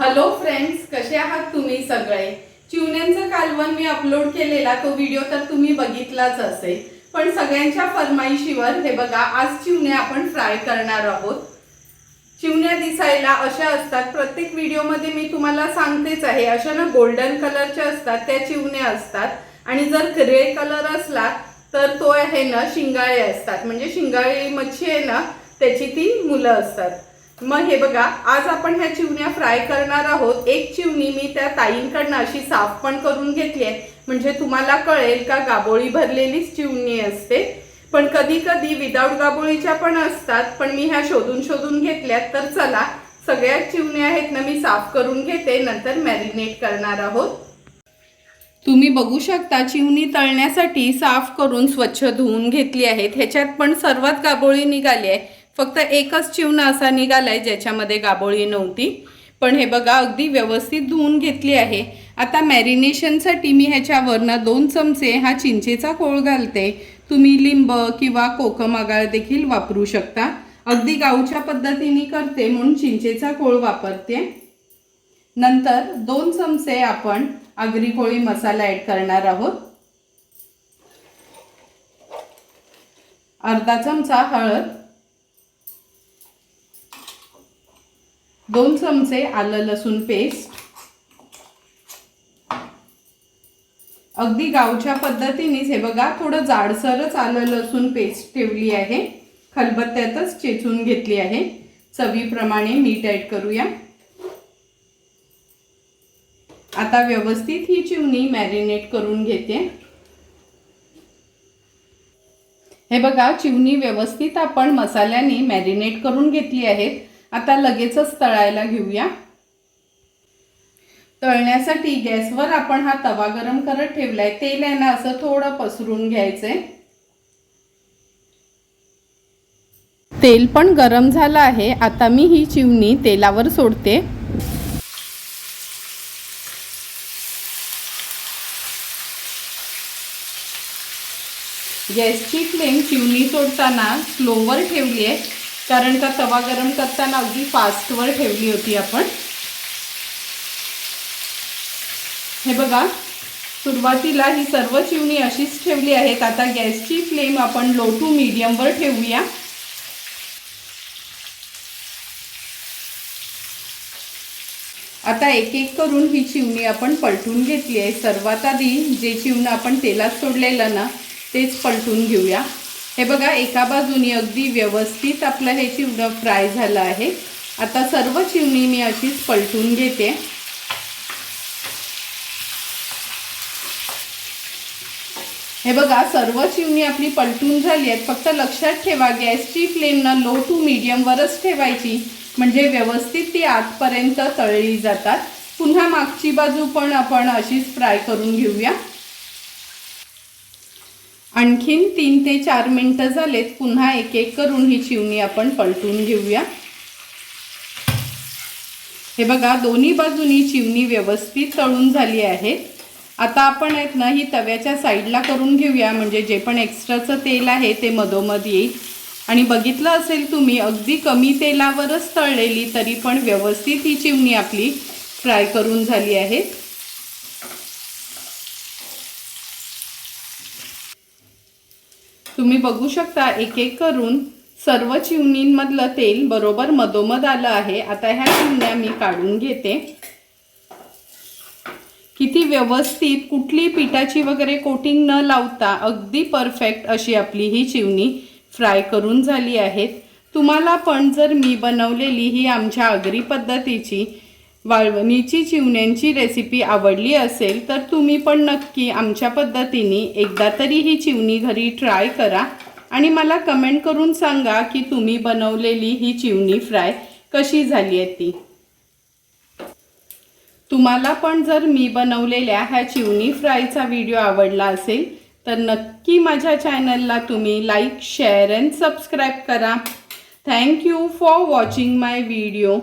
Hello friends कसे आहात तुम्ही सगळे? चिवण्यांचं कालवण मी अपलोड केलेला तो व्हिडिओ तर तुम्ही बघितलाच असेल. पण सगळ्यांच्या फरमाईशीवर हे बघा आज चिवण्या आपण फ्राय करणार आहोत. चिवण्या दिसायला अशा असतात. प्रत्येक व्हिडिओमध्ये मी तुम्हाला सांगतेच आहे अशा ना गोल्डन कलरच्या असतात त्या चिवण्या असतात. आणि जर ग्रे कलर असला तर तो आहे ना शिंगाळे असतात. म्हणजे शिंगाळी मच्छी आहे ना त्याची ती मुलं असतात. मग हे बघा आज आपण ह्या चिवण्या फ्राय करणार आहोत. एक चिवणी मी त्या ताईंकडनं अशी साफ पण करून घेतली आहे. म्हणजे तुम्हाला कळेल का गाबोळी भरलेलीच चिवणी असते. पण कधी कधी विदाऊट गाबोळीच्या पण असतात पण मी ह्या शोधून शोधून घेतल्यात. तर चला सगळ्या चिवण्या आहेत ना मी साफ करून घेते. नंतर मॅरिनेट करणार आहोत. तुम्ही बघू शकता चिवणी तळण्यासाठी साफ करून स्वच्छ धुवून घेतली आहेत. ह्याच्यात पण सर्वात गाबोळी निघाली आहे. फक्त एकच चिवणा असा निघालाय ज्याच्यामध्ये गाबोळी नव्हती. पण हे बघा अगदी व्यवस्थित धुवून घेतली आहे. आता मॅरिनेशनसाठी मी ह्याच्यावरनं दोन चमचे हा चिंचेचा कोळ घालते. तुम्ही लिंब किंवा कोकम आगाळ देखील वापरू शकता. अगदी गावच्या पद्धतीने करते म्हणून चिंचेचा कोळ वापरते. नंतर दोन चमचे आपण आगरी कोळी मसाला ॲड करणार आहोत. अर्धा चमचा हळद. दोन चमचे आलं लसूण पेस्ट अगदी गावच्या पद्धतीनेच हे बघा थोडं जाडसरच आलं लसूण पेस्ट ठेवली आहे. खलबत्त्यातच चेचून घेतली आहे. चवीप्रमाणे मीठ ॲड करूया. आता व्यवस्थित ही चिवणी मॅरिनेट करून घेते. हे बघा चिवणी व्यवस्थित आपण मसाल्याने मॅरिनेट करून घेतली आहेत. आता लगेचच तळायला घेऊया. तळण्यासाठी गॅसवर आपण हा तवा गरम करत ठेवलाय. तेल आहे ना असं थोडं पसरून घ्यायचंय. तेल पण गरम झालं आहे. आता मी ही चिवणी तेलावर सोडते. गॅसची फ्लेम चिवणी सोडताना स्लोवर ठेवली आहे कारण का तवा गरम करताना अगदी फास्टवर ठेवली होती आपण. हे बघा सुरुवातीला ही सर्व चिवणी अशीच ठेवली आहेत. आता गॅसची फ्लेम आपण लो टू मीडियमवर ठेवूया. आता एक एक करून ही चिवणी आपण पलटून घेतली आहे. सर्वात आधी जे चिवणं आपण तेलात सोडलेलं ना तेच पलटून घेऊया. हे बघा एका बाजूनी अगदी व्यवस्थित आपलं हे चिवणं फ्राय झालं आहे. आता सर्व चिवणी मी अशीच पलटून घेते. हे बघा सर्व चिवणी आपली पलटून झाली आहेत. फक्त लक्षात ठेवा गॅसची फ्लेम ना लो टू मीडियमवरच ठेवायची. म्हणजे व्यवस्थित ती आतपर्यंत तळली जातात. पुन्हा मागची बाजू पण आपण अशीच फ्राय करून घेऊया. आणखीन तीन ते चार मिनटं झालेत पुन्हा एक एक करून ही चिवणी आपण पलटून घेऊया. हे बघा दोन्ही बाजूनी चिवणी व्यवस्थित तळून झाली आहे. आता आपण आहेत ना ही तव्याच्या साईडला करून घेऊया म्हणजे जे पण एक्स्ट्राचं तेल आहे ते मधोमध येईल. आणि बघितलं असेल तुम्ही अगदी कमी तेलावरच तळलेली तरी पण व्यवस्थित ही चिवणी आपली फ्राय करून झाली आहे. तुम्ही बघू शकता एक एक करून सर्व चिवणींमधलं तेल बरोबर मधोमध आलं आहे. आता ह्या चिवण्या मी काढून घेते. किती व्यवस्थित कुठली पिठाची वगैरे कोटिंग न लावता अगदी परफेक्ट अशी आपली ही चिवणी फ्राय करून झाली आहेत. तुम्हाला पण जर मी बनवलेली ही आमच्या आगरी पद्धतीची वाळवणीची चिवण्यांची रेसिपी आवडली असेल तर तुम्ही पण नक्की आमच्या पद्धतीने एकदा तरी ही चिवणी घरी ट्राय करा. आणि मला कमेंट करून सांगा की तुम्ही बनवलेली ही चिवणी फ्राय कशी झाली आहे ती. तुम्हाला पण जर मी बनवलेल्या ह्या चिवणी फ्रायचा व्हिडिओ आवडला असेल तर नक्की माझ्या चॅनलला तुम्ही लाईक शेअर अँड सबस्क्राईब करा. Thank you for watching my video